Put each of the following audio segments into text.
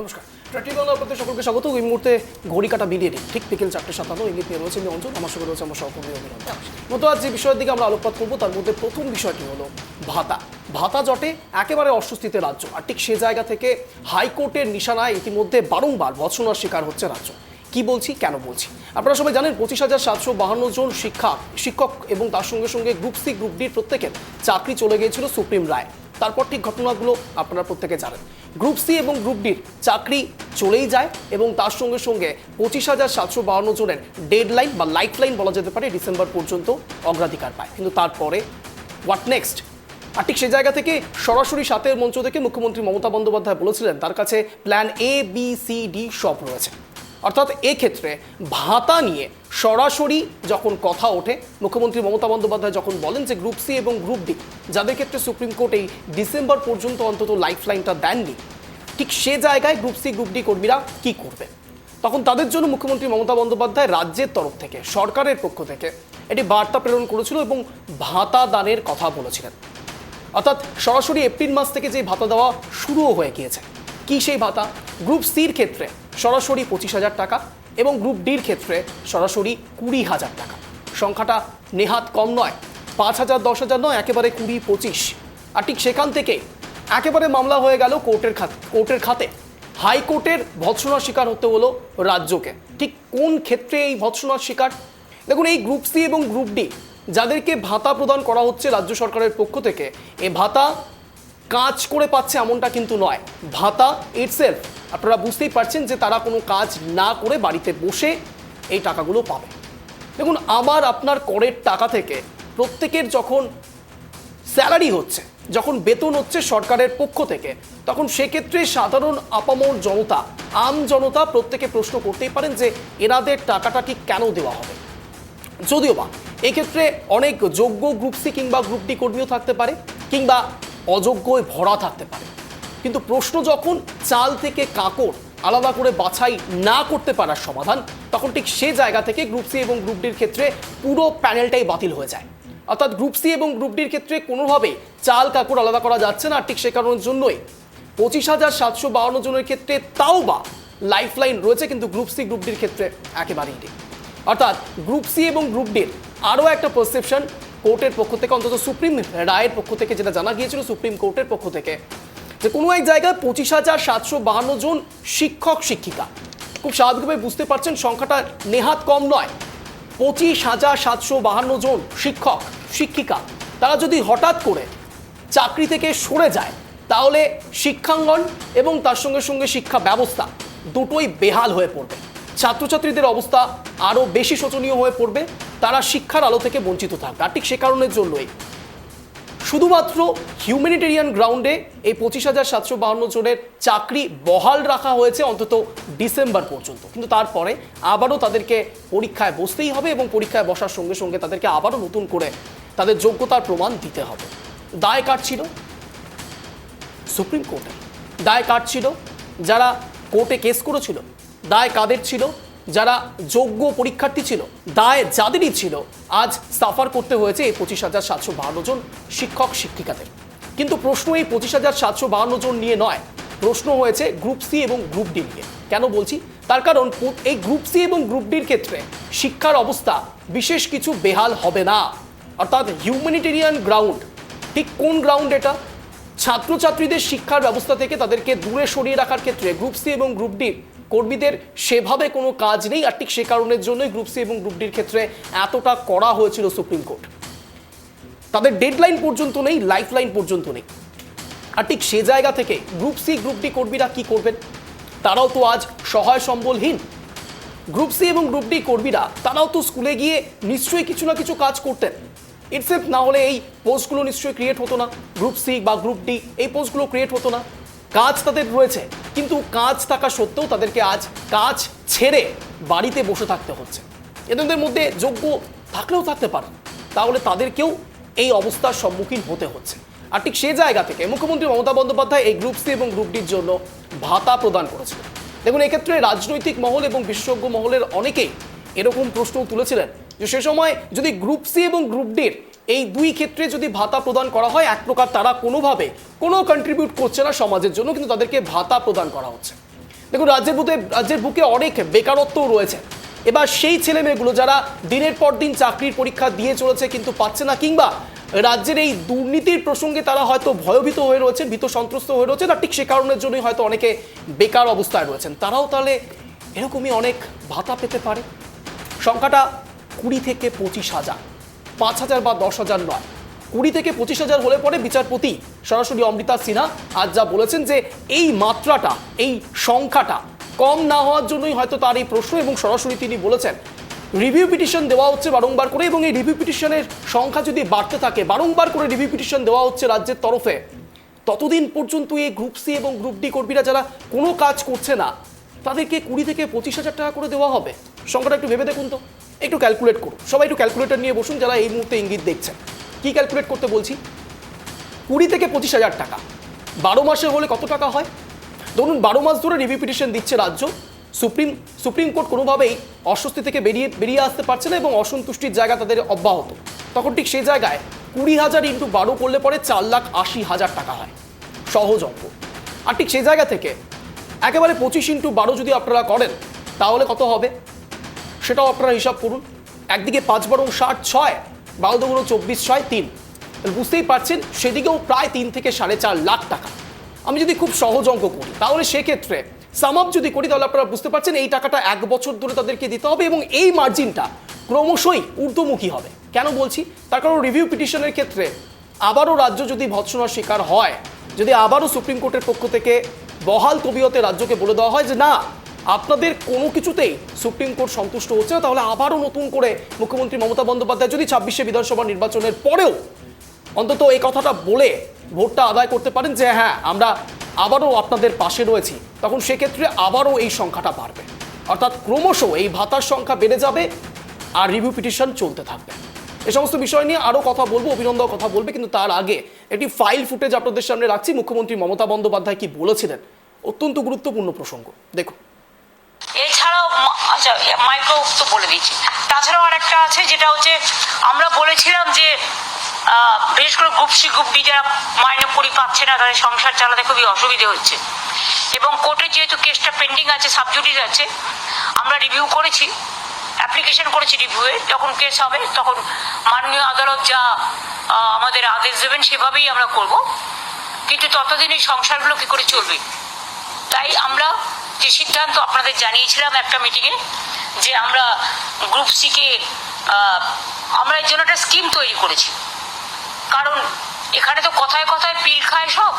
নমস্কার। ট্রাটি বাংলা আপনাদের সকলকে স্বাগত। এই মুহূর্তে ঘড়ি কাটা দিন ঠিক বিকেল চারটে সাতান্ন ইঙ্গিত নিয়ে রয়েছে আমি অঞ্চল আমার সঙ্গে রয়েছে আমার সহকর্মী অভিনন্দন মতো আজ যে বিষয়ের দিকে আমরা আলোকপাত করব, তার মধ্যে প্রথম বিষয়টি হলো ভাতা। ভাতা জটে একেবারে অস্বস্তিতে রাজ্য, আর ঠিক সে জায়গা থেকে হাইকোর্টের নিশানায় ইতিমধ্যে বারংবার ভৎসনার শিকার হচ্ছে রাজ্য। কি বলছি, কেন বলছি? আপনারা সবাই জানেন, পঁচিশ হাজার সাতশো বাহান্ন জন শিক্ষা, শিক্ষক এবং তার সঙ্গে সঙ্গে গ্রুপ সি, গ্রুপ ডির প্রত্যেকের চাকরি চলে গিয়েছিল সুপ্রিম রায়। তারপর ঠিক ঘটনাগুলো আপনারা প্রত্যেকে জানেন। গ্রুপ সি এবং গ্রুপ ডির চাকরি চলেই যায় এবং তার সঙ্গে সঙ্গে পঁচিশ হাজার সাতশো বাউন্ন জনের ডেড লাইন বা লাইফ লাইন বলা যেতে পারে ডিসেম্বর পর্যন্ত অগ্রাধিকার পায়। কিন্তু তারপরে হোয়াট নেক্সট আর ঠিক সে জায়গা থেকে সরাসরি সাতের মঞ্চ থেকে মুখ্যমন্ত্রী মমতা বন্দ্যোপাধ্যায় বলেছিলেন, তার কাছে plan A B C D সব রয়েছে। অর্থাৎ এক্ষেত্রে ভাতা নিয়ে সরাসরি যখন কথা ওঠে, মুখ্যমন্ত্রী মমতা বন্দ্যোপাধ্যায় যখন বলেন যে গ্রুপ সি এবং গ্রুপ ডি যাদের ক্ষেত্রে সুপ্রিম কোর্ট এই ডিসেম্বর পর্যন্ত অন্তত লাইফ লাইনটা দেননি, ঠিক সে জায়গায় গ্রুপ সি গ্রুপ ডি কর্মীরা কি করবে? তখন তাদের জন্য মুখ্যমন্ত্রী মমতা বন্দ্যোপাধ্যায় রাজ্যের তরফ থেকে, সরকারের পক্ষ থেকে এটি বার্তা প্রেরণ করেছিল এবং ভাতা দানের কথা বলেছিলেন। অর্থাৎ সরাসরি এপ্রিল মাস থেকে যে ভাতা দেওয়া শুরুও হয়ে গিয়েছে। কি সেই ভাতা? গ্রুপ সির ক্ষেত্রে সরাসরি পঁচিশ হাজার টাকা এবং গ্রুপ ডির ক্ষেত্রে সরাসরি কুড়ি হাজার টাকা। সংখ্যাটা নেহাত কম নয়। পাঁচ হাজার, দশ হাজার নয়, একেবারে কুড়ি, পঁচিশ। আর ঠিক সেখান থেকে একেবারে মামলা হয়ে গেল কোর্টের খাতে কোর্টের খাতে। হাইকোর্টের ভৎসনার শিকার হতে হলো রাজ্যকে। ঠিক কোন ক্ষেত্রে এই ভৎসনার শিকার? দেখুন, এই গ্রুপ সি এবং গ্রুপ ডি যাদেরকে ভাতা প্রদান করা হচ্ছে রাজ্য সরকারের পক্ষ থেকে, এ ভাতা কাজ করে পাচ্ছে এমনটা কিন্তু নয়। ভাতা ইটসেলফ আপনারা বুঝতেই পারছেন যে তারা কোনো কাজ না করে বাড়িতে বসে এই টাকাগুলো পাবে। দেখুন, আমার, আপনার করের টাকা থেকে প্রত্যেকের যখন স্যালারি হচ্ছে, যখন বেতন হচ্ছে সরকারের পক্ষ থেকে, তখন সেক্ষেত্রে সাধারণ আপামর জনতা, আম জনতা প্রত্যেকে প্রশ্ন করতেই পারেন যে এনাদের টাকাটা ঠিক কেন দেওয়া হবে? যদিও বা, এক্ষেত্রে অনেক যোগ্য গ্রুপ সি কিংবা গ্রুপ ডি কর্মীও থাকতে পারে, কিংবা অযোগ্যই ভরা থাকতে পারে। কিন্তু প্রশ্ন যখন চাল থেকে কাকড় আলাদা করে বাছাই না করতে পারার সমাধান, তখন ঠিক সে জায়গা থেকে গ্রুপ সি এবং গ্রুপ ডির ক্ষেত্রে পুরো প্যানেলটাই বাতিল হয়ে যায়। অর্থাৎ গ্রুপ সি এবং গ্রুপ ডির ক্ষেত্রে কোনোভাবে চাল কাকড় আলাদা করা যাচ্ছে না, ঠিক সে কারণের জন্যই। পঁচিশ হাজার সাতশো বাউন্ন জনের ক্ষেত্রে তাও বা লাইফ লাইন রয়েছে, কিন্তু গ্রুপ সি গ্রুপ ডির ক্ষেত্রে একেবারেই নেই। অর্থাৎ গ্রুপ সি এবং গ্রুপ ডির আরও একটা পারসেপশন কোর্টের পক্ষ থেকে, অন্তত সুপ্রিম রায়ের পক্ষ থেকে যেটা জানা গিয়েছিল, সুপ্রিম কোর্টের পক্ষ থেকে। যে কোনো এক জায়গায় পঁচিশ হাজার সাতশো বাহান্ন জন শিক্ষক, শিক্ষিকা। খুব স্বাভাবিকভাবে বুঝতে পারছেন সংখ্যাটা নেহাত কম নয়। পঁচিশ হাজার সাতশো বাহান্ন জন শিক্ষক, শিক্ষিকা, তারা যদি হঠাৎ করে চাকরি থেকে সরে যায়, তাহলে শিক্ষাঙ্গন এবং তার সঙ্গে সঙ্গে শিক্ষা ব্যবস্থা দুটোই বেহাল হয়ে পড়বে। ছাত্রছাত্রীদের অবস্থা আরও বেশি শোচনীয় হয়ে পড়বে। তারা শিক্ষার আলো থেকে বঞ্চিত থাকবে। আর ঠিক সে কারণের জন্যই শুধুমাত্র হিউম্যানিটেরিয়ান গ্রাউন্ডে এই পঁচিশ হাজার সাতশো বাহান্ন জনের চাকরি বহাল রাখা হয়েছে অন্তত ডিসেম্বর পর্যন্ত। কিন্তু তারপরে আবারও তাদেরকে পরীক্ষায় বসতেই হবে এবং পরীক্ষায় বসার সঙ্গে সঙ্গে তাদেরকে আবারও নতুন করে তাদের যোগ্যতার প্রমাণ দিতে হবে। দায় কাটছিল সুপ্রিম কোর্টে দায় কার ছিল? যারা কোর্টে কেস করেছিল, দায় কাদের ছিল? যারা যোগ্য পরীক্ষার্থী ছিল, দায় যাদেরই ছিল, আজ সাফার করতে হয়েছে এই পঁচিশ হাজার সাতশো বাহান্ন জন শিক্ষক শিক্ষিকাদের। কিন্তু প্রশ্ন এই পঁচিশ হাজার সাতশো বাহান্ন জন নিয়ে নয়, প্রশ্ন হয়েছে গ্রুপ সি এবং গ্রুপ ডি নিয়ে। কেন বলছি? তার কারণ এই গ্রুপ সি এবং গ্রুপ ডির ক্ষেত্রে শিক্ষার অবস্থা বিশেষ কিছু বেহাল হবে না। অর্থাৎ হিউম্যানিটেরিয়ান গ্রাউন্ড ঠিক কোন গ্রাউন্ড এটা? ছাত্রছাত্রীদের শিক্ষার ব্যবস্থা থেকে তাদেরকে দূরে সরিয়ে রাখার ক্ষেত্রে গ্রুপ সি এবং গ্রুপ ডির কর্মীদের সেভাবে কোনো কাজ নেই, আর ঠিক সে কারণের জন্যই গ্রুপ সি এবং গ্রুপ ডির ক্ষেত্রে এতটা করা হয়েছিল সুপ্রিম কোর্ট তাদের ডেডলাইন পর্যন্ত নেই লাইফ লাইন পর্যন্ত নেই। আর ঠিক সে জায়গা থেকে গ্রুপ সি গ্রুপ ডি কর্মীরা কি করবেন? তারাও তো আজ সহায় সম্বলহীন। গ্রুপ সি এবং গ্রুপ ডি কর্মীরা, তারাও তো স্কুলে গিয়ে নিশ্চয়ই কিছু না কিছু কাজ করতেন। ইটসেফ না হলে এই পোস্টগুলো নিশ্চয়ই ক্রিয়েট হতো না। গ্রুপ সি বা গ্রুপ ডি এই পোস্টগুলো ক্রিয়েট হতো না। কাজ তাদের রয়েছে। কিন্তু কাজ থাকা সত্ত্বেও তাদেরকে আজ কাজ ছেড়ে বাড়িতে বসে থাকতে হচ্ছে। এদের মধ্যে যোগ্য থাকলেও থাকতে পারে। তাহলে তাদেরকেও এই অবস্থার সম্মুখীন হতে হচ্ছে। আর ঠিক সে জায়গা থেকে মুখ্যমন্ত্রী মমতা বন্দ্যোপাধ্যায় এই গ্রুপ সি এবং গ্রুপ ডির জন্য ভাতা প্রদান করেছিলেন। দেখুন, এক্ষেত্রে রাজনৈতিক মহল এবং বিশেষজ্ঞ মহলের অনেকেই এরকম প্রশ্ন তুলেছিলেন যে সে সময় যদি গ্রুপ সি এবং গ্রুপ ডির এই দুই ক্ষেত্রে যদি ভাতা প্রদান করা হয়, এক প্রকার তারা কোনোভাবে কোনো কন্ট্রিবিউট করছে না সমাজের জন্য, কিন্তু তাদেরকে ভাতা প্রদান করা হচ্ছে। দেখুন, রাজ্যের বুকে রাজ্যের বুকে অনেক বেকারত্বও রয়েছে। এবার সেই ছেলে মেয়েগুলো যারা দিনের পর দিন চাকরির পরীক্ষা দিয়ে চলেছে, কিন্তু পাচ্ছে না, কিংবা রাজ্যের এই দুর্নীতির প্রসঙ্গে তারা হয়তো ভয়ভীত হয়ে রয়েছেন, ভীত সন্ত্রস্ত হয়ে রয়েছে আর ঠিক সে কারণের জন্যই হয়তো অনেকে বেকার অবস্থায় রয়েছেন। তারাও তাহলে এরকমই অনেক ভাতা পেতে পারে? সংখ্যাটা কুড়ি থেকে পঁচিশ হাজার। পাঁচ হাজার বা দশ হাজার নয়। কুড়ি থেকে পঁচিশ হাজার হলে পরে বিচারপতি সরাসরি অমৃতা সিনহা আজ যা বলেছেন যে এই মাত্রাটা, এই সংখ্যাটা কম না হওয়ার জন্যই হয়তো তার এই প্রশ্ন এবং সরাসরি তিনি বলেছেন। রিভিউ পিটিশন দেওয়া হচ্ছে বারংবার করে এবং এই রিভিউ পিটিশনের সংখ্যা যদি বাড়তে থাকে, বারংবার করে রিভিউ পিটিশন দেওয়া হচ্ছে রাজ্যের তরফে। ততদিন পর্যন্ত এই গ্রুপ সি এবং গ্রুপ ডি কর্মীরা যারা কোনো কাজ করছে না, তাদেরকে কুড়ি থেকে পঁচিশ হাজার টাকা করে দেওয়া হবে। সংখ্যাটা একটু ভেবে দেখুন তো। একটু ক্যালকুলেট করুন। সবাই একটু ক্যালকুলেটর নিয়ে বসুন, যারা এই মুহূর্তে ইঙ্গিত দেখছেন। কি ক্যালকুলেট করতে বলছি? কুড়ি থেকে পঁচিশ হাজার টাকা। বারো মাসে হলে কত টাকা হয়? ধরুন, বারো মাস ধরে রিভিউ পিটিশন দিচ্ছে রাজ্য। সুপ্রিম সুপ্রিম কোর্ট কোনোভাবেই অস্বস্তি থেকে বেরিয়ে বেরিয়ে আসতে পারছে না এবং অসন্তুষ্টির জায়গা তাদের অব্যাহত। তখন ঠিক সেই জায়গায় কুড়ি হাজার ইন্টু বারো করলে পরে চার লাখ আশি হাজার টাকা হয়। সহজ অঙ্ক। আর ঠিক সেই জায়গা থেকে একেবারে পঁচিশ ইন্টু বারো যদি আপনারা করেন, তাহলে কত হবে? সেটাও আপনারা হিসাব করুন। একদিকে পাঁচ বারো ষাট ছয় বারো দুগুলো চব্বিশ ছয় তিন। বুঝতেই পারছেন, সেদিকেও প্রায় তিন থেকে সাড়ে চার লাখ টাকা। আমি যদি খুব সহজ অঙ্ক করি, তাহলে সেক্ষেত্রে সাম আপ যদি করি, তাহলে আপনারা বুঝতে পারছেন এই টাকাটা এক বছর ধরে তাদেরকে দিতে হবে এবং এই মার্জিনটা ক্রমশই ঊর্ধ্বমুখী হবে। কেন বলছি? তার কারণ রিভিউ পিটিশনের ক্ষেত্রে আবারও রাজ্য যদি ভৎসনার শিকার হয়, যদি আবারও সুপ্রিম কোর্টের পক্ষ থেকে বহাল তবিয়তে রাজ্যকে বলে দেওয়া হয় যে না আপনাদের কোনো কিছুতেই সুপ্রিম কোর্ট সন্তুষ্ট হচ্ছে না, তাহলে আবারও নতুন করে মুখ্যমন্ত্রী মমতা বন্দ্যোপাধ্যায় যদি ছাব্বিশে বিধানসভা নির্বাচনের পরেও অন্তত এই কথাটা বলে ভোটটা আদায় করতে পারেন যে হ্যাঁ আমরা আবারও আপনাদের পাশে রয়েছি, তখন সেক্ষেত্রে আবারও এই সংখ্যাটা বাড়বে। অর্থাৎ ক্রমশ এই ভাতার সংখ্যা বেড়ে যাবে আর রিভিউ পিটিশন চলতে থাকবে। এ সমস্ত বিষয় নিয়ে আরও কথা বলব, অভিনন্দন কথা বলবে, কিন্তু তার আগে একটি ফাইল ফুটেজ আপনাদের সামনে রাখছি। মুখ্যমন্ত্রী মমতা বন্দ্যোপাধ্যায় কি বলেছিলেন? অত্যন্ত গুরুত্বপূর্ণ প্রসঙ্গ। দেখুন। এছাড়াও আচ্ছা মাইক্রো তো বলে দিচ্ছি। তাছাড়াও আরেকটা আছে, যেটা হচ্ছে, আমরা বলেছিলাম যে বিশেষ করে গ্রুপ সি ডি যারা মাইনে পড়ি পাচ্ছে না, তাদের সংসার চালাতে খুবই অসুবিধে হচ্ছে। এবং কোর্টে যেহেতু কেসটা পেন্ডিং আছে সাবজুডিস আছে, আমরা রিভিউ করেছি অ্যাপ্লিকেশন করেছি রিভিউয়ে যখন কেস হবে, তখন মাননীয় আদালত যা আমাদের আদেশ দেবেন, সেভাবেই আমরা করব। কিন্তু ততদিন এই সংসারগুলো কি করে চলবে? তাই আমরা যে সিদ্ধান্ত আপনাদের জানিয়েছিলাম একটা মিটিংয়ে যে আমরা গ্রুপ সিকে আমরা এর জন্য একটা স্কিম তৈরি করেছি। কারণ এখানে তো কথায় কথায় পিল খায় সব।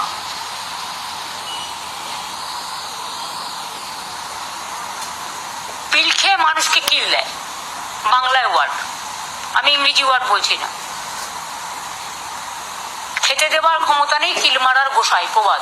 পিল খেয়ে মানুষকে কিল দেয়। বাংলায় ওয়ার্ড আমি ইংরেজি ওয়ার্ড বলছি না। খেতে দেবার ক্ষমতা নেই, কিল মারার গোসাই প্রবাদ।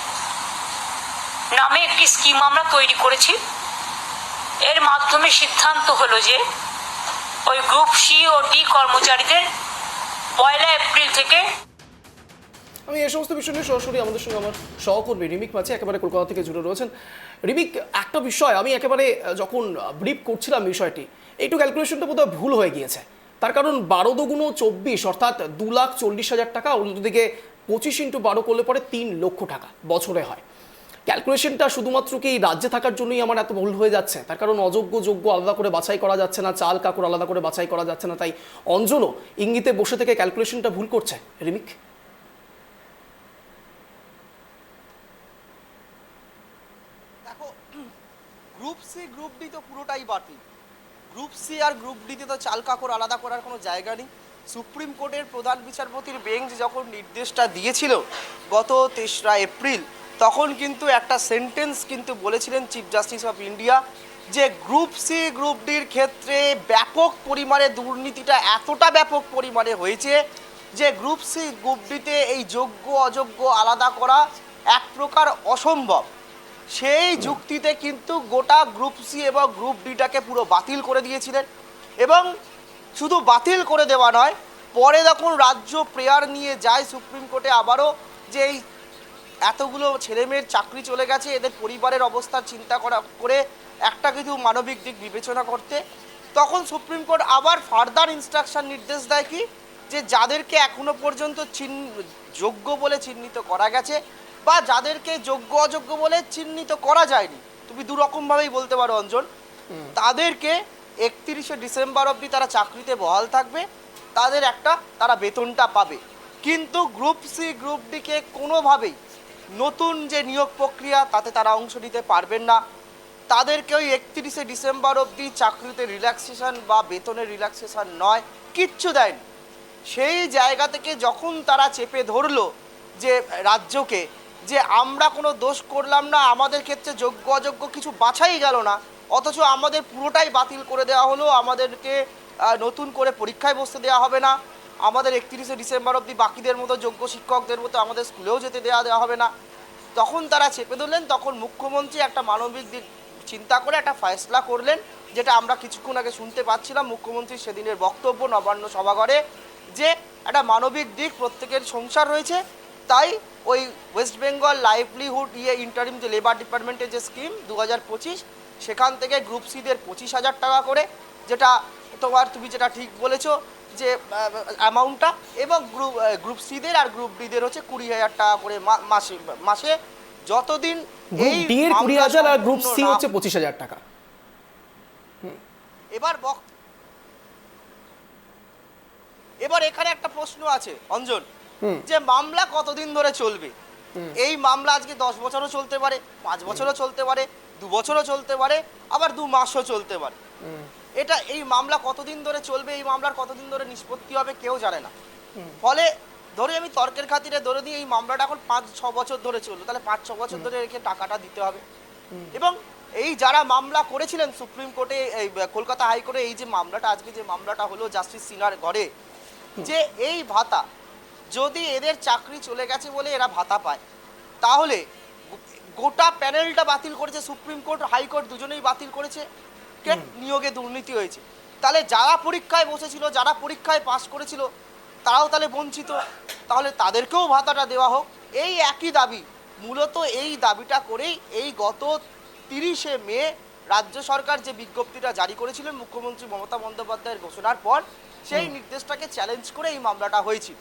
নামে একটি স্কিম আমরা তৈরি করেছি। এর মাধ্যমে সিদ্ধান্ত হলো যে ওই গ্রুপ সি ও ডি কর্মচারীদের পয়লা এপ্রিল থেকে আমি এই সমস্ত বিষয় নিয়ে সরাসরি আমাদের সঙ্গে আমার সহকর্মী রিমিক মাঝে একেবারে কলকাতা থেকে জুড়ে রয়েছেন। রিমিক, একটা বিষয় আমি একেবারে যখন ব্রিফ করছিলাম বিষয়টি, একটু ক্যালকুলেশনটা বোধহয় ভুল হয়ে গিয়েছে। তার কারণ বারো দুগুণ চব্বিশ, অর্থাৎ দু লাখ চল্লিশ হাজার টাকা অন্যদিকে পঁচিশ ইন্টু বারো করলে পরে তিন লক্ষ টাকা বছরে হয়। ক্যালকুলেশনটা শুধুমাত্র কি রাজ্যে থাকার জন্যই আমার এত ভুল হয়ে যাচ্ছে? তার কারণ অযোগ্য, যোগ্য আলাদা করে বাছাই করা যাচ্ছে না, চাল কাকুর আলাদা করে বাছাই করা যাচ্ছে না, তাই অঞ্জনও ইঙ্গিতে বসে থেকে ক্যালকুলেশনটা ভুল করছে। রিমিক? গ্রুপ সি গ্রুপ ডি তো পুরোটাই বাতিল। গ্রুপ সি আর গ্রুপ ডিতে তো চাল কাকড় আলাদা করার কোনো জায়গা নেই। সুপ্রিম কোর্টের প্রধান বিচারপতির বেঞ্চ যখন নির্দেশটা দিয়েছিল, গত তেসরা এপ্রিল তখন কিন্তু একটা সেন্টেন্স কিন্তু বলেছিলেন চিফ জাস্টিস অফ ইন্ডিয়া যে গ্রুপ সি গ্রুপ ডির ক্ষেত্রে ব্যাপক পরিমাণে দুর্নীতিটা এতটা ব্যাপক পরিমাণে হয়েছে যে গ্রুপ সি গ্রুপ ডিতে এই যোগ্য, অযোগ্য আলাদা করা এক প্রকার অসম্ভব। সেই যুক্তিতে কিন্তু গোটা গ্রুপ সি এবং গ্রুপ ডিটাকে পুরো বাতিল করে দিয়েছিলেন এবং শুধু বাতিল করে দেওয়া নয়, পরে যখন রাজ্য প্রেয়ার নিয়ে যায় সুপ্রিম কোর্টে আবারও যে এই এতগুলো ছেলেমেয়ের চাকরি চলে গেছে এদের পরিবারের অবস্থা চিন্তা করা করে একটা কিছু মানবিক দিক বিবেচনা করতে। তখন সুপ্রিম কোর্ট আবার ফার্দার ইনস্ট্রাকশন নির্দেশ দেয় কি? যে যাদেরকে এখনও পর্যন্ত চিহ্ন যোগ্য বলে চিহ্নিত করা গেছে বা যাদেরকে যোগ্য অযোগ্য বলে চিহ্নিত করা যায়নি তুমি দুরকমভাবেই বলতে পারো অঞ্জন। তাদেরকে একত্রিশে ডিসেম্বর অবধি তারা চাকরিতে বহাল থাকবে তাদের একটা তারা বেতনটা পাবে। কিন্তু গ্রুপ সি গ্রুপ ডিকে কোনোভাবেই নতুন যে নিয়োগ প্রক্রিয়া, তাতে তারা অংশ নিতে পারবেন না। তাদেরকে ওই একত্রিশে ডিসেম্বর অবধি চাকরিতে রিল্যাক্সেশন বা বেতনের রিল্যাক্সেশন নয়, কিচ্ছু দেয়নি। সেই জায়গা থেকে যখন তারা চেপে ধরলো যে রাজ্যকে, যে আমরা কোনো দোষ করলাম না, আমাদের ক্ষেত্রে যোগ্য অযোগ্য কিছু বাছাই গেল না, অথচ আমাদের পুরোটাই বাতিল করে দেওয়া হলো, আমাদেরকে নতুন করে পরীক্ষায় বসতে দেওয়া হবে না। আমাদের একত্রিশে ডিসেম্বর অবধি বাকিদের মতো যোগ্য শিক্ষকদের মতো আমাদের স্কুলেও যেতে দেওয়া দেওয়া হবে না। তখন তারা চেপে ধরলেন, তখন মুখ্যমন্ত্রী একটা মানবিক দিক চিন্তা করে একটা ফয়সলা করলেন, যেটা আমরা কিছুক্ষণ আগে শুনতে পাচ্ছিলাম মুখ্যমন্ত্রী সেদিনের বক্তব্য নবান্ন সভাঘরে, যে একটা মানবিক দিক প্রত্যেকের সংসার রয়েছে, তাই ওই ওয়েস্ট বেঙ্গল লাইভলিহুড ইয়ে ইন্টারিম যে লেবার ডিপার্টমেন্টের যে স্কিম দু হাজার পঁচিশ, সেখান থেকে গ্রুপ সিদের পঁচিশ হাজার টাকা করে, যেটা তোমার তুমি যেটা ঠিক বলেছ যে অ্যামাউন্টটা এবং গ্রুপ গ্রুপ সিদের আর গ্রুপ ডিদের হচ্ছে কুড়ি হাজার টাকা করে মাসে মাসে যতদিন গ্রুপ ডি এর কুড়ি হাজার আর গ্রুপ সি হচ্ছে পঁচিশ হাজার টাকা। এবার বক এবার এখানে একটা প্রশ্ন আছে অঞ্জন। যে মামলা কতদিন ধরে চলবে? এই মামলা আজকে দশ বছরও চলতে পারে পাঁচ বছরও চলতে পারে দু বছরও চলতে পারে আবার দু মাসও চলতে পারে। এটা এই মামলা কতদিন ধরে চলবে এই মামলার কতদিন ধরে নিষ্পত্তি হবে কেউ জানে না। ফলে ধরে আমি তর্কের খাতিরে ধরে দিই এই মামলাটা এখন পাঁচ ছ বছর ধরে চলল তাহলে পাঁচ ছ বছর ধরে রেখে টাকাটা দিতে হবে। এবং এই যারা মামলা করেছিলেন সুপ্রিম কোর্টে এই কলকাতা হাইকোর্টে এই যে মামলাটা আজকে যে মামলাটা হলো জাস্টিস সিনার ঘরে যে এই ভাতা যদি এদের চাকরি চলে গেছে বলে এরা ভাতা পায় তাহলে গোটা প্যানেলটা বাতিল করেছে সুপ্রিম কোর্ট হাইকোর্ট দুজনেই বাতিল করেছে কে নিয়োগে দুর্নীতি হয়েছে। তাহলে যারা পরীক্ষায় বসেছিল যারা পরীক্ষায় পাশ করেছিল তারাও তাহলে বঞ্চিত। তাহলে তাদেরকেও ভাতাটা দেওয়া হোক। এই একই দাবি মূলত এই দাবিটা করেই এই গত তিরিশে মে রাজ্য সরকার যে বিজ্ঞপ্তিটা জারি করেছিলেন মুখ্যমন্ত্রী মমতা বন্দ্যোপাধ্যায়ের ঘোষণার পর সেই নির্দেশটাকে চ্যালেঞ্জ করে এই মামলাটা হয়েছিল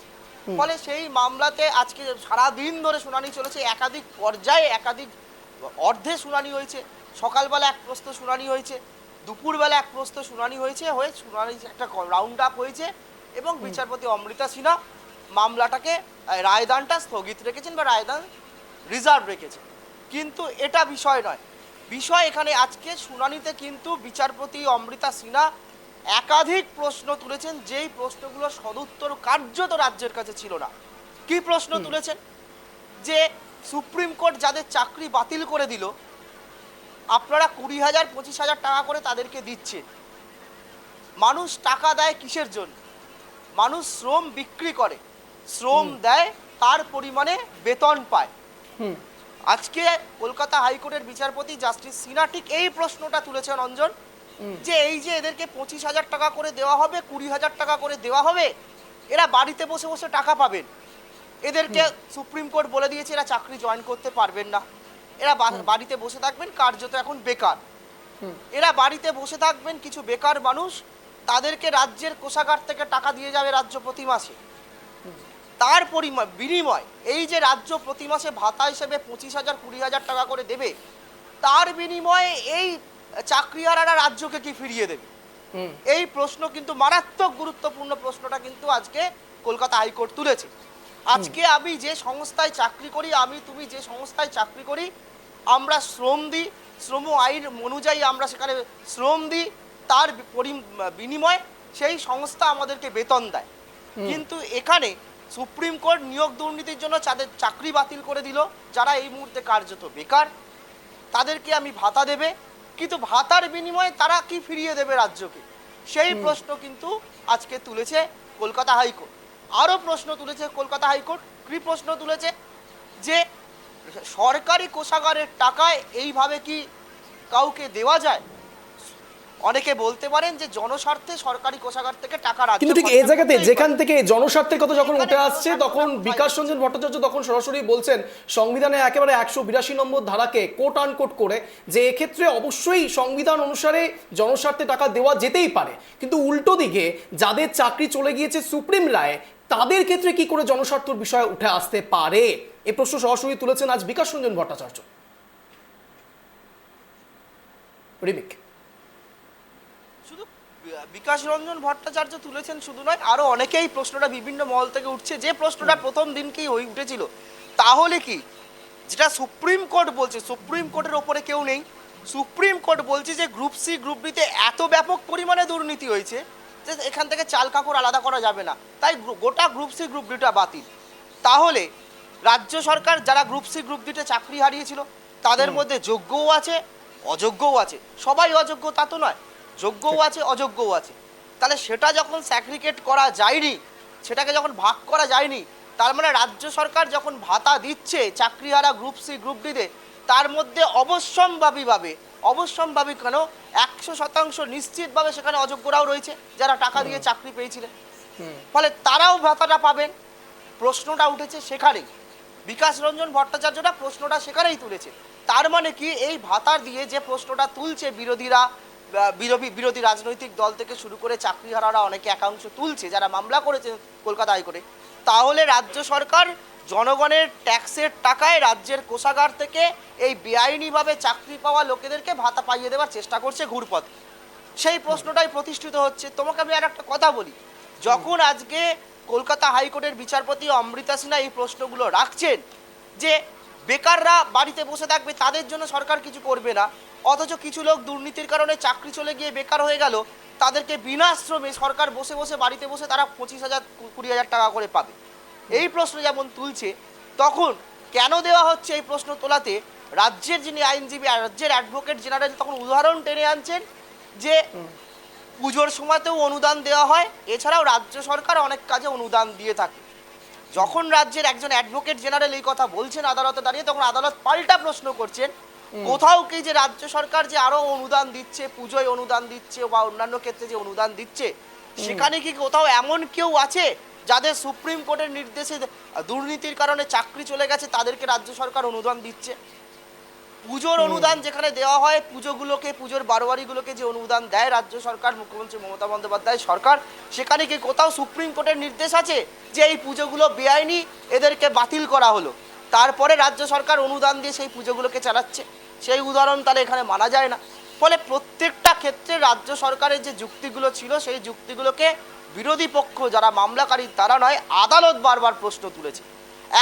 ফলে সেই মামলাতে আজকে সারা দিন ধরে শুনানি চলেছে একাধিক পর্যায়ে একাধিক অর্ধে শুনানি হয়েছে। সকালবেলা এক প্রস্ত শুনানি হয়েছে। দুপুরবেলা এক প্রস্ত শুনানি হয়েছে হয়ে শুনানি একটা রাউন্ড আপ হয়েছে এবং বিচারপতি অমৃতা সিনহা মামলাটাকে রায়দানটা স্থগিত রেখেছেন বা রায়দান রিজার্ভ রেখেছেন। কিন্তু এটা বিষয় নয়। বিষয় এখানে আজকে শুনানিতে কিন্তু বিচারপতি অমৃতা সিনহা একাধিক প্রশ্ন তুলেছেন যেই প্রশ্নগুলো সদুত্তর কার্যত রাজ্যের কাছে ছিল না। কি প্রশ্ন তুলেছেন? যে সুপ্রিম কোর্ট যাদের চাকরি বাতিল করে দিল আপনারা কুড়ি হাজার পঁচিশ হাজার টাকা করে তাদেরকে দিচ্ছে। মানুষ টাকা দেয় কিসের জন্য? মানুষ শ্রম বিক্রি করে। শ্রম দেয় তার পরিমাণে বেতন পায়। আজকে কলকাতা হাইকোর্টের বিচারপতি জাস্টিস সিনহা ঠিক এই প্রশ্নটা তুলেছেন অঞ্জন। যে এই যে এদেরকে পঁচিশ হাজার টাকা করে দেওয়া হবে কুড়ি হাজার টাকা করে দেওয়া হবে এরা বাড়িতে বসে বসে টাকা পাবেন। এদেরকে সুপ্রিম কোর্ট বলে দিয়েছে এরা চাকরি জয়েন করতে পারবেন না। এরা বাড়িতে বসে থাকবেন কার্যত এখন বেকার। এরা বাড়িতে বসে থাকবেন কিছু বেকার মানুষ তাদেরকে রাজ্যের কোষাগার থেকে টাকা দিয়ে যাবে রাজ্য প্রতি মাসে তার পরিমাণ বিনিময় এই যে রাজ্য প্রতি মাসে ভাতা হিসেবে পঁচিশ হাজার কুড়ি হাজার টাকা করে দেবে তার বিনিময়ে এই চাকরিহারারা রাজ্যকে কি ফিরিয়ে দেবে? এই প্রশ্ন কিন্তু মারাত্মক গুরুত্বপূর্ণ প্রশ্নটা কিন্তু আজকে কলকাতা হাইকোর্ট তুলেছে। আজকে আমি যে সংস্থায় চাকরি করি আমি তুমি যে সংস্থায় চাকরি করি আমরা শ্রম দিই শ্রম আইন অনুযায়ী আমরা সেখানে শ্রম দিই তার পরি- বিনিময়ে সেই সংস্থা আমাদেরকে বেতন দেয়। কিন্তু এখানে সুপ্রিম কোর্ট নিয়োগ দুর্নীতির জন্য যাদের চাকরি বাতিল করে দিল যারা এই মুহূর্তে কার্যত বেকার তাদেরকে আমি ভাতা দেবে কিন্তু ভাতার বিনিময়ে তারা কি ফিরিয়ে দেবে রাজ্যকে? সেই প্রশ্ন কিন্তু আজকে তুলেছে কলকাতা হাইকোর্ট। আরও প্রশ্ন তুলেছে কলকাতা হাইকোর্ট কি প্রশ্ন তুলেছে? যে সরকারি কোষাগারের টাকায় এইভাবে কি কাউকে দেওয়া যায়? অনেকে বলতে পারেন যে জনস্বার্থে সরকারি কোষাগার থেকে টাকা রাজ্য কিন্তু ঠিক এই জায়গাতে যেখান থেকে জনস্বার্থের কথা যখন উঠে আসছে তখন বিকাশ রঞ্জন ভট্টাচার্য তখন সরাসরি বলছেন সংবিধানে একেবারে একশো বিরাশি নম্বর ধারাকে কোট আন কোট করে যে এক্ষেত্রে অবশ্যই সংবিধান অনুসারে জনস্বার্থে টাকা দেওয়া যেতেই পারে। কিন্তু উল্টো দিকে যাদের চাকরি চলে গিয়েছে সুপ্রিম রায় তাদের ক্ষেত্রে কি করে জনস্বার্থর বিষয় উঠে আসতে পারে? এ প্রশ্ন সরাসরি তুলেছেন আজ বিকাশ রঞ্জন ভট্টাচার্য। রিমিক। শুধু বিকাশ রঞ্জন ভট্টাচার্য তুলেছেন শুধু নয় আরও অনেকেই প্রশ্নটা বিভিন্ন মহল থেকে উঠছে। যে প্রশ্নটা প্রথম দিনকেই হয়ে উঠেছিল তাহলে কি? যেটা সুপ্রিম কোর্ট বলছে সুপ্রিম কোর্টের ওপরে কেউ নেই। সুপ্রিম কোর্ট বলছে যে গ্রুপ সি গ্রুপ ডিতে এত ব্যাপক পরিমাণে দুর্নীতি হয়েছে যে এখান থেকে চাল কাপড় আলাদা করা যাবে না। তাই গোটা গ্রুপ সি গ্রুপ ডিটা বাতিল। তাহলে রাজ্য সরকার যারা গ্রুপ সি গ্রুপ ডিতে চাকরি হারিয়েছিল তাদের মধ্যে যোগ্যও আছে অযোগ্যও আছে। সবাই অযোগ্য তা তো নয়। যোগ্যও আছে অযোগ্যও আছে। তাহলে সেটা যখন স্যাক্রিকেট করা যায়নি সেটাকে যখন ভাগ করা যায়নি তার মানে রাজ্য সরকার যখন ভাতা দিচ্ছে চাকরিহারা গ্রুপ সি গ্রুপ ডিতে তার মধ্যে অবশ্যম্ভাবীভাবে অবশ্যম্ভাবী কেন? একশো শতাংশ নিশ্চিতভাবে সেখানে অযোগ্যরাও রয়েছে যারা টাকা দিয়ে চাকরি পেয়েছিলেন। ফলে তারাও ভাতাটা পাবেন। প্রশ্নটা উঠেছে সেখানেই। বিকাশ রঞ্জন ভট্টাচার্যরা প্রশ্নটা সেখানেই তুলেছে। তার মানে কি এই ভাতার দিয়ে যে প্রশ্নটা তুলছে বিরোধীরা বিরোধী বিরোধী রাজনৈতিক দল থেকে শুরু করে চাকরিহারারা অনেকে একাংশ তুলছে, যারা মামলা করেছে কলকাতা হাইকোর্টে, তাহলে রাজ্য সরকার জনগণের ট্যাক্সের টাকায় রাজ্যের কোষাগার থেকে এই বেআইনিভাবে চাকরি পাওয়া লোকেদেরকে ভাতা পাইয়ে দেওয়ার চেষ্টা করছে ঘুরপথ। সেই প্রশ্নটাই প্রতিষ্ঠিত হচ্ছে। তোমাকে আমি আর একটা কথা বলি। যখন আজকে কলকাতা হাইকোর্টের বিচারপতি অমৃতা সিনহা এই প্রশ্নগুলো রাখছেন যে বেকাররা বাড়িতে বসে থাকবে, তাদের জন্য সরকার কিছু করবে না। অথচ কিছু লোক দুর্নীতির কারণে চাকরি চলে গিয়ে বেকার হয়ে গেল, তাদেরকে বিনাশ্রমে সরকার বসে বসে বাড়িতে বসে তারা পঁচিশ হাজার, কুড়ি হাজার টাকা করে পাবে। এই প্রশ্ন যেমন তুলছে, তখন কেন দেওয়া হচ্ছে এই প্রশ্ন তোলাতে? রাজ্যের যিনি আইনজীবী রাজ্যের অ্যাডভোকেট জেনারেল তখন উদাহরণ টেনে আনছেন যে পুজোর সময়তেও অনুদান দেওয়া হয়। এছাড়াও রাজ্য সরকার অনেক কাজে অনুদান দিয়ে থাকে। যখন রাজ্যের একজন অ্যাডভোকেট জেনারেল এই কথা বলছেন আদালতে দাঁড়িয়ে তখন আদালত পাল্টা প্রশ্ন করছেন। কোথাও কি যে রাজ্য সরকার যে আরও অনুদান দিচ্ছে পুজোয় অনুদান দিচ্ছে বা অন্যান্য ক্ষেত্রে যে অনুদান দিচ্ছে সেখানে কি কোথাও এমন কেউ আছে যাদের সুপ্রিম কোর্টের নির্দেশে দুর্নীতির কারণে চাকরি চলে গেছে তাদেরকে রাজ্য সরকার অনুদান দিচ্ছে? পুজোর অনুদান যেখানে দেওয়া হয় পুজোগুলোকে পুজোর বারোয়ারিগুলোকে যে অনুদান দেয় রাজ্য সরকার মুখ্যমন্ত্রী মমতা বন্দ্যোপাধ্যায় সরকার সেখানে কি কোথাও সুপ্রিম কোর্টের নির্দেশ আছে যে এই পুজোগুলো বেআইনি এদেরকে বাতিল করা হলো? তারপরে রাজ্য সরকার অনুদান দিয়ে সেই পুজোগুলোকে চালাচ্ছে। সেই উদাহরণ তাহলে এখানে মানা যায় না। ফলে প্রত্যেকটা ক্ষেত্রে রাজ্য সরকারের যে যুক্তিগুলো ছিল সেই যুক্তিগুলোকে বিরোধী পক্ষ যারা মামলাকারী তারা নয় আদালত বারবার প্রশ্ন তুলেছে।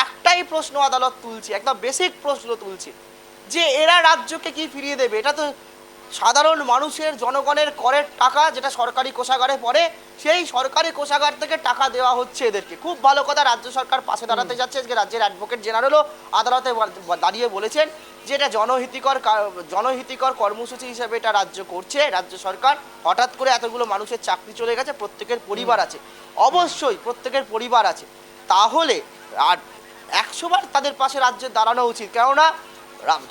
একটাই প্রশ্ন আদালত তুলছে একদম বেসিক প্রশ্ন তুলছে। যে এরা রাজ্যকে কি ফিরিয়ে দেবে? এটা তো সাধারণ মানুষের জনগণের করের টাকা যেটা সরকারি কোষাগারে পড়ে সেই সরকারি কোষাগার থেকে টাকা দেওয়া হচ্ছে এদেরকে। খুব ভালো কথা রাজ্য সরকার পাশে দাঁড়াতে যাচ্ছে। আজকে রাজ্যের অ্যাডভোকেট জেনারেলও আদালতে দাঁড়িয়ে বলেছেন যে এটা জনহিতিকর জনহিতিকর কর্মসূচি হিসেবে এটা রাজ্য করছে রাজ্য সরকার। হঠাৎ করে এতগুলো মানুষের চাকরি চলে গেছে প্রত্যেকের পরিবার আছে। অবশ্যই প্রত্যেকের পরিবার আছে। তাহলে আর একশোবার তাদের পাশে রাজ্যের দাঁড়ানো উচিত। কেননা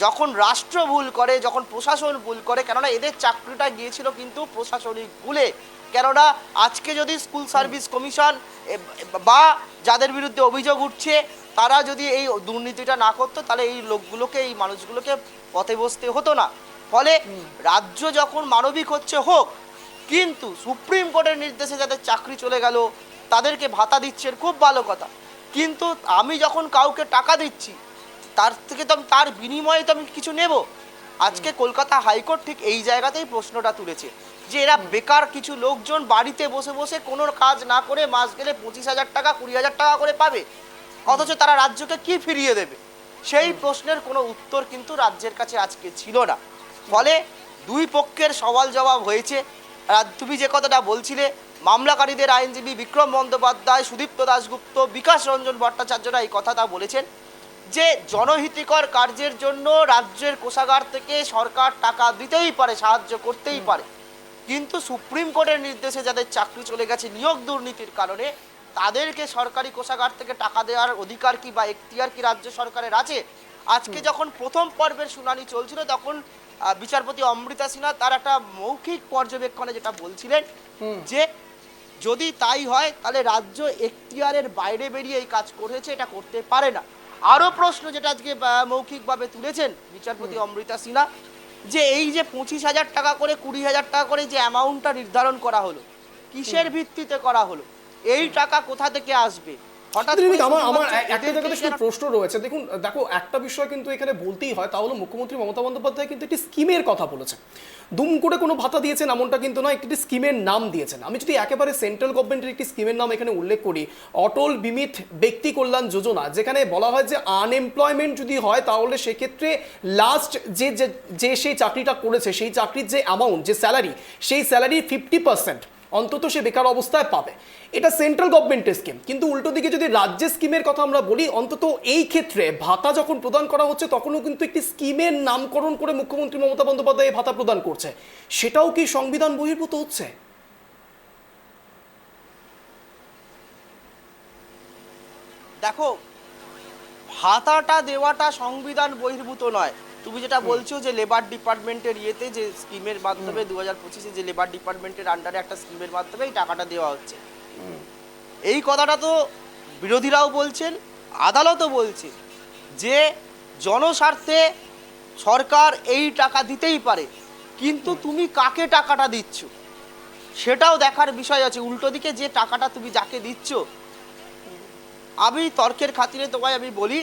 যখন রাষ্ট্র ভুল করে, যখন প্রশাসন ভুল করে, কেননা এদের চাকরিটা গিয়েছিল কিন্তু প্রশাসনিক ভুলে। কেননা আজকে যদি স্কুল সার্ভিস কমিশন বা যাদের বিরুদ্ধে অভিযোগ উঠছে, তারা যদি এই দুর্নীতিটা না করতো, তাহলে এই লোকগুলোকে, এই মানুষগুলোকে পথে বসতে হতো না। ফলে রাজ্য যখন মানবিক হচ্ছে, হোক, কিন্তু সুপ্রিম কোর্টের নির্দেশে যাদের চাকরি চলে গেল, তাদেরকে ভাতা দিচ্ছেন, খুব ভালো কথা। কিন্তু আমি যখন কাউকে টাকা দিচ্ছি তার থেকে তো আমি, তার বিনিময়ে তো আমি কিছু নেব। আজকে কলকাতা হাইকোর্ট ঠিক এই জায়গাতেই প্রশ্নটা তুলেছে যে এরা বেকার কিছু লোকজন বাড়িতে বসে বসে কোনো কাজ না করে মাস গেলে পঁচিশ হাজার টাকা, কুড়ি হাজার টাকা করে পাবে। অথচ তারা রাজ্যকে কি ফিরিয়ে দেবে? সেই প্রশ্নের কোনো উত্তর কিন্তু রাজ্যের কাছে আজকে ছিল না। ফলে দুই পক্ষের সওয়াল জবাব হয়েছে। তুমি যে কথাটা বলছিলে, মামলাকারীদের আইনজীবী বিক্রম বন্দ্যোপাধ্যায়, সুদীপ্ত দাশগুপ্ত, বিকাশ রঞ্জন ভট্টাচার্যরা এই কথাটা বলেছেন। যে জনহিতকর কার্যের জন্য রাজ্যের কোষাগার থেকে সরকার টাকা দিতেই পারে সাহায্য করতেই পারে। কিন্তু সুপ্রিম কোর্টের নির্দেশে যাদের চাকরি চলে গেছে নিয়োগ দুর্নীতির কারণে তাদেরকে সরকারি কোষাগার থেকে টাকা দেওয়ার অধিকার কি বা এখতিয়ার কি রাজ্য সরকারের আছে? আজকে যখন প্রথম পর্বের শুনানি চলছিল তখন বিচারপতি অমৃতা সিনহা তার একটা মৌখিক পর্যবেক্ষণে যেটা বলছিলেন যে যদি তাই হয় তাহলে রাজ্য এখতিয়ারের বাইরে বেরিয়ে এই কাজ করেছে এটা করতে পারে না। আরও প্রশ্ন যেটা আজকে মৌখিকভাবে তুলেছেন বিচারপতি অমৃতা সিনহা যে এই যে পঁচিশ হাজার টাকা করে কুড়ি হাজার টাকা করে যে অ্যামাউন্টটা নির্ধারণ করা হলো কিসের ভিত্তিতে করা হলো? এই টাকা কোথা থেকে আসবে? হঠাৎ আমার আমার একটা জায়গাতে শুধু প্রশ্ন রয়েছে। দেখুন দেখো একটা বিষয় কিন্তু এখানে বলতেই হয় তা হলো মুখ্যমন্ত্রী মমতা বন্দ্যোপাধ্যায় কিন্তু একটি স্কিমের কথা বলেছেন। দুম করে কোনো ভাতা দিয়েছেন এমনটা কিন্তু নয়, একটি স্কিমের নাম দিয়েছেন। আমি যদি একেবারে সেন্ট্রাল গভর্নমেন্টের একটি স্কিমের নাম এখানে উল্লেখ করি, অটল বিমিত ব্যক্তি কল্যাণ যোজনা, যেখানে বলা হয় যে আনএমপ্লয়মেন্ট যদি হয় তাহলে সেক্ষেত্রে লাস্ট যে, যে- সেই চাকরিটা করেছে, সেই চাকরির যে অ্যামাউন্ট যে স্যালারি সেই স্যালারি ফিফটি পার্সেন্ট অন্তত সে বেকার অবস্থায় পাবে। এটা সেন্ট্রাল গভর্নমেন্টের স্কিম কিন্তু উল্টো দিকে যদি রাজ্যের স্কিমের কথা আমরা বলি, অন্তত এই ক্ষেত্রে ভাতা যখন প্রদান করা হচ্ছে, তখনও কিন্তু একটি স্কিমের নামকরণ করে মুখ্যমন্ত্রী মমতা বন্দ্যোপাধ্যায় ভাতা প্রদান করছে। সেটাও কি সংবিধান বহির্ভূত হচ্ছে? দেখো, ভাতাটা দেওয়াটা সংবিধান বহির্ভূত নয়। তুমি যেটা বলছো যে লেবার ডিপার্টমেন্টের ইয়েতে যে স্কিমের মাধ্যমে দু হাজার পঁচিশে যে লেবার ডিপার্টমেন্টের আন্ডারে একটা স্কিমের মাধ্যমে এই টাকাটা দেওয়া হচ্ছে। এই কথাটা তো বিরোধীরাও বলছেন আদালতও বলছে যে জনস্বার্থে সরকার এই টাকা দিতেই পারে কিন্তু তুমি কাকে টাকাটা দিচ্ছ? সেটাও দেখার বিষয় আছে। উল্টো দিকে যে টাকাটা তুমি যাকে দিচ্ছ আমি তর্কের খাতিরে তোমায় আমি বলি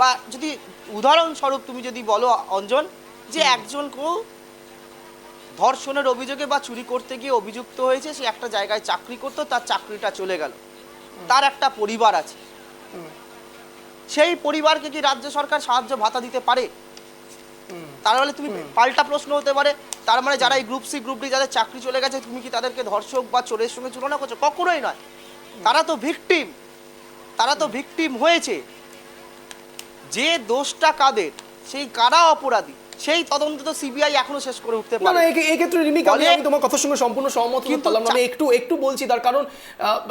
বা যদি উদাহরণস্বরূপ তুমি যদি বলো অঞ্জন যে একজন কেউ ধর্ষণের অভিযোগে বা চুরি করতে গিয়ে অভিযুক্ত হয়েছে সে একটা জায়গায় চাকরি করতো তার চাকরিটা চলে গেল। তার একটা পরিবার আছে। সেই পরিবারকে কি রাজ্য সরকার সাহায্য ভাতা দিতে পারে? তার তাহলে তুমি পাল্টা প্রশ্ন হতে পারে। তার মানে যারা এই গ্রুপ সি গ্রুপ ডি যাদের চাকরি চলে গেছে তুমি কি তাদেরকে ধর্ষক বা চোরের সঙ্গে তুলনা করছ? কখনোই নয়। তারা তো ভিকটিম তারা তো ভিকটিম হয়েছে। যে দোষটা কাদের সেই কারা অপরাধী সেই তদন্ত তো সিবিআই এখনও শেষ করে উঠতে না না এই- ক্ষেত্রে রিমিক আমি আমি তোমার কথার সঙ্গে সম্পূর্ণ সহমত হতে কিন্তু পারলাম না। আমি একটু একটু বলছি তার কারণ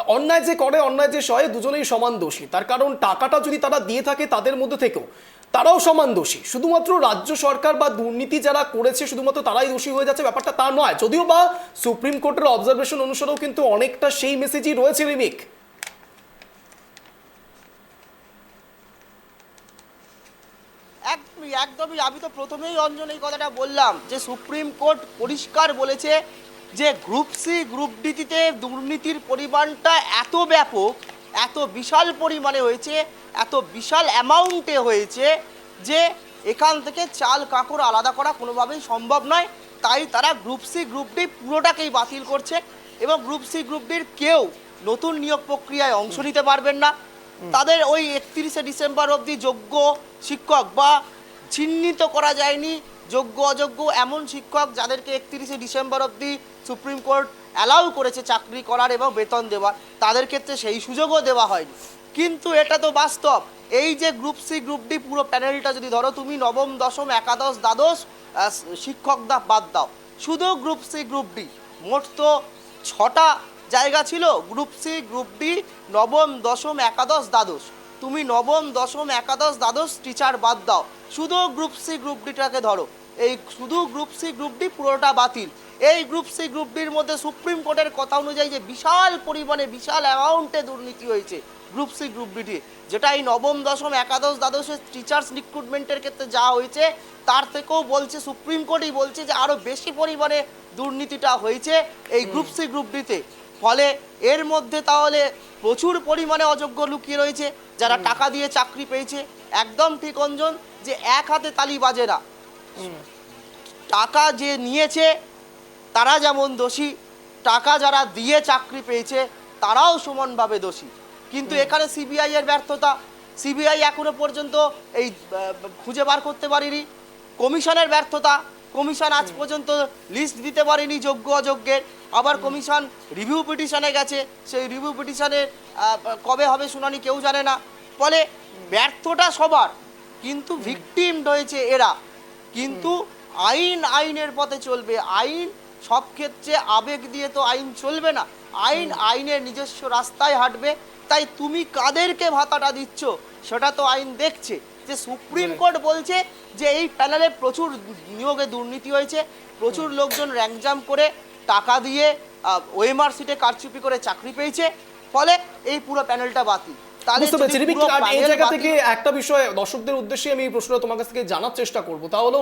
অন্যায় যে করে অন্যায় যে সহে দুজনেই সমান দোষী। তার কারণ টাকাটা যদি তারা দিয়ে থাকে তাদের মধ্যে থেকেও তারাও সমান দোষী। শুধুমাত্র রাজ্য সরকার বা দুর্নীতি যারা করেছে শুধুমাত্র তারাই দোষী হয়ে যাচ্ছে ব্যাপারটা তা নয়। যদিও বা সুপ্রিম কোর্টের অবজারভেশন অনুসারেও কিন্তু অনেকটা সেই মেসেজই রয়েছে রিমিক। একদমই আমি তো প্রথমেই অঞ্জন এই কথাটা বললাম যে সুপ্রিম কোর্ট পরিষ্কার বলেছে যে গ্রুপ সি গ্রুপ ডিতে দুর্নীতির পরিমাণটা এত ব্যাপক এত বিশাল পরিমাণে হয়েছে এত বিশাল অ্যামাউন্টে হয়েছে যে এখান থেকে চাল কাকড় আলাদা করা কোনোভাবেই সম্ভব নয়। তাই তারা গ্রুপ সি গ্রুপ ডি পুরোটাকেই বাতিল করছে এবং গ্রুপ সি গ্রুপ ডির কেউ নতুন নিয়োগ প্রক্রিয়ায় অংশ নিতে পারবেন না। তাদের ওই একত্রিশে ডিসেম্বর অবধি যোগ্য শিক্ষক বা চিহ্নিত করা যায়নি। যোগ্য, অযোগ্য এমন শিক্ষক যাদেরকে একত্রিশে ডিসেম্বর অবধি সুপ্রিম কোর্ট অ্যালাউ করেছে চাকরি করার এবং বেতন দেওয়ার। তাদের ক্ষেত্রে সেই সুযোগও দেওয়া হয়নি। কিন্তু এটা তো বাস্তব। এই যে গ্রুপ সি, গ্রুপ ডি পুরো প্যানেলটা যদি ধরো, তুমি নবম, দশম, একাদশ, দ্বাদশ শিক্ষক দা বাদ দাও। শুধু গ্রুপ সি, গ্রুপ ডি। মোট তো ছটা জায়গা ছিল। গ্রুপ সি, গ্রুপ ডি, নবম, দশম, একাদশ, দ্বাদশ। তুমি নবম, দশম, একাদশ, দ্বাদশ টিচার বাদ দাও। শুধু গ্রুপ সি গ্রুপ ডিটাকে ধরো। এই শুধু গ্রুপ সি গ্রুপ ডি পুরোটা বাতিল। এই গ্রুপ সি গ্রুপ ডির মধ্যে সুপ্রিম কোর্টের কথা অনুযায়ী যে বিশাল পরিমাণে বিশাল অ্যামাউন্টে দুর্নীতি হয়েছে গ্রুপ সি গ্রুপ ডি যেটা এই নবম, দশম, একাদশ, দ্বাদশের টিচার্স রিক্রুটমেন্টের ক্ষেত্রে যা হয়েছে, তার থেকেও বলছে, সুপ্রিম কোর্টই বলছে যে আরও বেশি পরিমাণে দুর্নীতিটা হয়েছে এই গ্রুপ সি গ্রুপ ডিতে ফলে এর মধ্যে তাহলে প্রচুর পরিমাণে অযোগ্য লুকিয়ে রয়েছে যারা টাকা দিয়ে চাকরি পেয়েছে। একদম ঠিক অঞ্জন যে এক হাতে তালি বাজে না। টাকা যে নিয়েছে তারা যেমন দোষী টাকা যারা দিয়ে চাকরি পেয়েছে তারাও সমানভাবে দোষী। কিন্তু এখানে সিবিআই এর ব্যর্থতা সিবিআই এখনও পর্যন্ত এই খুঁজে বার করতে পারেনি। কমিশনের ব্যর্থতা কমিশন আজ পর্যন্ত লিস্ট দিতে পারেনি যোগ্য অযোগ্যের। আবার কমিশন রিভিউ পিটিশনে গেছে। সেই রিভিউ পিটিশনে কবে হবে শুনানি কেউ জানে না। ফলে ব্যর্থটা সবার কিন্তু ভিকটিম হয়েছে এরা। কিন্তু আইন আইনের পথে চলবে। আইন সব ক্ষেত্রে আবেগ দিয়ে তো আইন চলবে না। আইন আইনের নিজস্ব রাস্তায় হাঁটবে। তাই তুমি কাদেরকে ভাতাটা দিচ্ছ? সেটা তো আইন দেখছে। যে সুপ্রিম কোর্ট বলছে যে এই প্যানেলে প্রচুর নিয়োগে দুর্নীতি হয়েছে। প্রচুর লোকজন র্যাঙ্ক জাম্প করে টাকা দিয়ে ওএমআর সিটে কারচুপি করে চাকরি পেয়েছে। ফলে এই পুরো প্যানেলটা বাতিল। এই জায়গা থেকে একটা বিষয় দর্শকদের উদ্দেশ্যে আমি এই প্রশ্নটা তোমার কাছ থেকে জানার চেষ্টা করব। তা হলো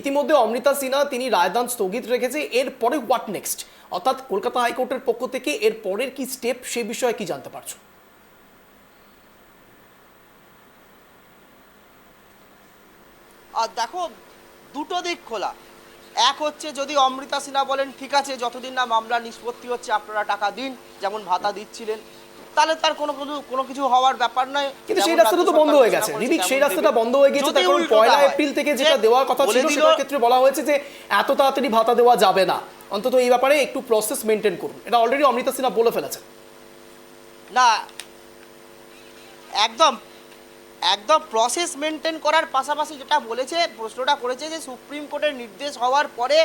ইতিমধ্যে অমৃতা সিনহা তিনি রায়দান স্থগিত রেখেছে। এরপরে হোয়াট নেক্সট অর্থাৎ কলকাতা হাইকোর্টের পক্ষ থেকে এর পরের কি স্টেপ সে বিষয়ে কি জানতে পারছ? আর দেখো দুটো দিক খোলা। এক হচ্ছে যদি অমৃতা সিনহা বলেন ঠিক আছে যতদিন না মামলা নিষ্পত্তি হচ্ছে আপনারা টাকা দিন যেমন ভাতা দিচ্ছিলেন। তাহলে তার কোনো কোনো কোনো কিছু হওয়ার ব্যাপার নয়। কিন্তু সেই রাস্তাটা তো বন্ধ হয়ে গেছে। রিমিক সেই রাস্তাটা বন্ধ হয়ে গেছে। তার কারণ পয়লা এপ্রিল থেকে যেটা দেওয়ার কথা ছিল সেটার ক্ষেত্রে বলা হয়েছে যে এত তাড়াতাড়ি ভাতা দেওয়া যাবে না। অন্তত এই ব্যাপারে একটু প্রসেস মেনটেন করুন। এটা অলরেডি অমৃতা সিনহা বলে ফেলেছে। না একদম একদম প্রসেস মেনটেন করার পাশাপাশি যেটা বলেছে প্রশ্নটা করেছে যে সুপ্রিম কোর্টের নির্দেশ হওয়ার পরে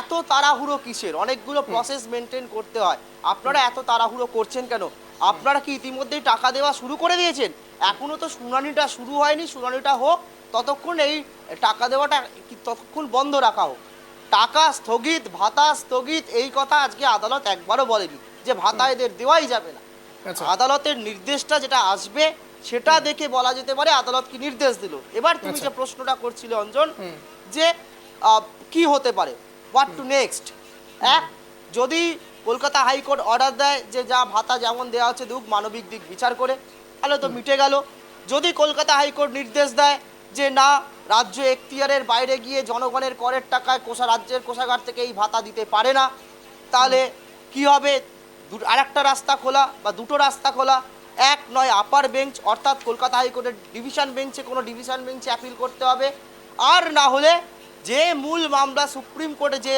এত তাড়াহুড়ো কিসের? অনেকগুলো প্রসেস মেনটেন করতে হয়। আপনারা এত তাড়াহুড়ো করছেন কেন? আপনারা কি ইতিমধ্যেই টাকা দেওয়া শুরু করে দিয়েছেন? এখনও তো শুনানিটা শুরু হয়নি শুনানিটা হোক ততক্ষণ এই টাকা দেওয়াটা ততক্ষণ বন্ধ রাখা হোক। টাকা স্থগিত ভাতা স্থগিত এই কথা আজকে আদালত একবারও বলেনি যে ভাতা এদের দেওয়াই যাবে না। আচ্ছা। আদালতের নির্দেশটা যেটা আসবে সেটা দেখে বলা যেতে পারে আদালত কি নির্দেশ দিল? এবার তুমি আচ্ছা। যে প্রশ্নটা করছিলে অঞ্জন যে কি হতে পারে? হোয়াট টু নেক্সট এক যদি কলকাতা হাইকোর্ট অর্ডার দেয় যে যা ভাতা যেমন দেওয়া হচ্ছে দুক মানবিক দিক বিচার করে তাহলে তো মিটে গেল। যদি কলকাতা হাইকোর্ট নির্দেশ দেয় যে না রাজ্য এখতিয়ারের বাইরে গিয়ে জনগণের করের টাকায় কোষা রাজ্যের কোষাগার থেকে এই ভাতা দিতে পারে না তাহলে কি হবে? আর একটা রাস্তা খোলা বা দুটো রাস্তা খোলা? এক নয় আপার বেঞ্চ অর্থাৎ কলকাতা হাইকোর্টের ডিভিশন বেঞ্চে কোনো ডিভিশন বেঞ্চে অ্যাপিল করতে হবে। আর না হলে যে মূল মামলা সুপ্রিম কোর্টে যে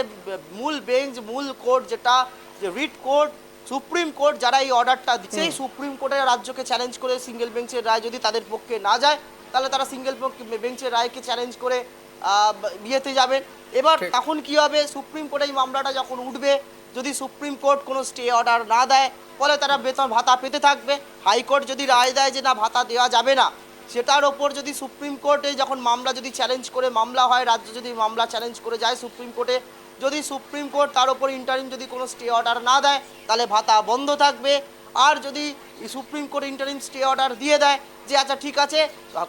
মূল বেঞ্চ মূল কোর্ট যেটা যে রিট কোর্ট সুপ্রিম কোর্ট যারা এই অর্ডারটা দিচ্ছে সেই সুপ্রিম কোর্টের রাজ্যকে চ্যালেঞ্জ করে সিঙ্গেল বেঞ্চের রায় যদি তাদের পক্ষে না যায় তাহলে তারা সিঙ্গেল বেঞ্চের রায়কে চ্যালেঞ্জ করে ইয়েতে যাবেন এবার। তখন কি হবে? সুপ্রিম কোর্টে এই মামলাটা যখন উঠবে যদি সুপ্রিম কোর্ট কোনো স্টে অর্ডার না দেয় ফলে তারা বেতন ভাতা পেতে থাকবে। হাইকোর্ট যদি রায় দেয় যে না, ভাতা দেওয়া যাবে না, সেটার ওপর যদি সুপ্রিম কোর্টে যখন মামলা যদি চ্যালেঞ্জ করে মামলা হয়, রাজ্য যদি মামলা চ্যালেঞ্জ করে যায় সুপ্রিম কোর্টে, যদি সুপ্রিম কোর্ট তার ওপর ইন্টারিম যদি কোনো স্টে অর্ডার না দেয়, তাহলে ভাতা বন্ধ থাকবে। আর যদি supreme court interim stay order দিয়ে দেয় যে আচ্ছা ঠিক আছে,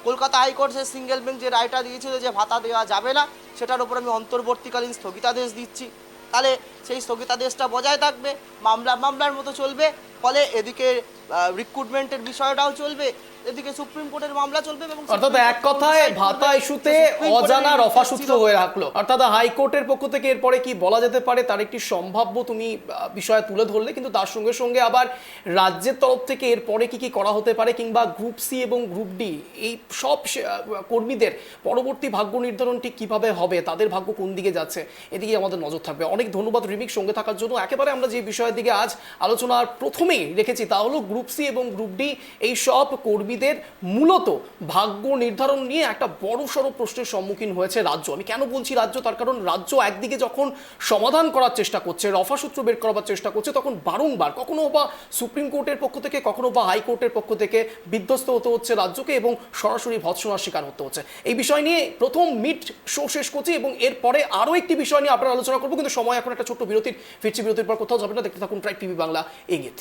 কলকাতা হাইকোর্ট সে সিঙ্গেল বেঞ্চ যে রায়টা দিয়েছিল যে ভাতা দেওয়া যাবে না, সেটার উপর আমি অন্তর্বর্তীকালীন স্থগিতাদেশ দিচ্ছি। তাহলে সেই স্থগিতাদেশটা বজায় থাকবে মামলা মামলার মতো চলবে ফলে এদিকে রিক্রুটমেন্টের বিষয়টাও চলবে এদিকে সুপ্রিম কোর্টের মামলা চলবে এবং অর্থাৎ এক কথায় ভাতা ইস্যুতে অজানা রফাসূত্র হয়ে রাখল। অর্থাৎ হাইকোর্টের পক্ষ থেকে এরপরে কি বলা যেতে পারে তার একটি সম্ভাব্য তুমি বিষয় তুলে ধরলে কিন্তু তার সঙ্গে সঙ্গে আবার রাজ্যের তরফ থেকে এরপরে কি কি করা হতে পারে কিংবা গ্রুপ সি এবং গ্রুপ ডি এই সব কর্মীদের পরবর্তী ভাগ্য নির্ধারণ ঠিক কীভাবে হবে তাদের ভাগ্য কোন দিকে যাচ্ছে এদিকে আমাদের নজর থাকবে। অনেক ধন্যবাদ রিমিক সঙ্গে থাকার জন্য একেবারে আমরা যে বিষয়ের দিকে আজ আলোচনার প্রথমেই রেখেছি তা হলো গ্রুপ সি এবং গ্রুপ ডি এই সব কর্মীদের মূলত ভাগ্য নির্ধারণ নিয়ে একটা বড় সড়ো প্রশ্নের সম্মুখীন হয়েছে রাজ্য। আমি কেন বলছি রাজ্য? তার কারণ রাজ্য একদিকে যখন সমাধান করার চেষ্টা করছে, রফাসূত্র বের করার চেষ্টা করছে, তখন বারংবার কখনো বা সুপ্রিম কোর্টের পক্ষ থেকে, কখনো বা হাইকোর্টের পক্ষ থেকে বিধ্বস্ত হতে হচ্ছে রাজ্যকে এবং সরাসরি ভৎসনার শিকার হতে হচ্ছে। এই বিষয় নিয়ে প্রথম মিট শো শেষ করছি এবং এরপরে আরও একটি বিষয় নিয়ে আপনারা আলোচনা করব, কিন্তু সময় এখন একটা ছোট্ট বিরতির ফিরছি বিরতির পর কোথাও যাবে না দেখতে থাকুন ট্রাইক টিভি বাংলা ইঙ্গিত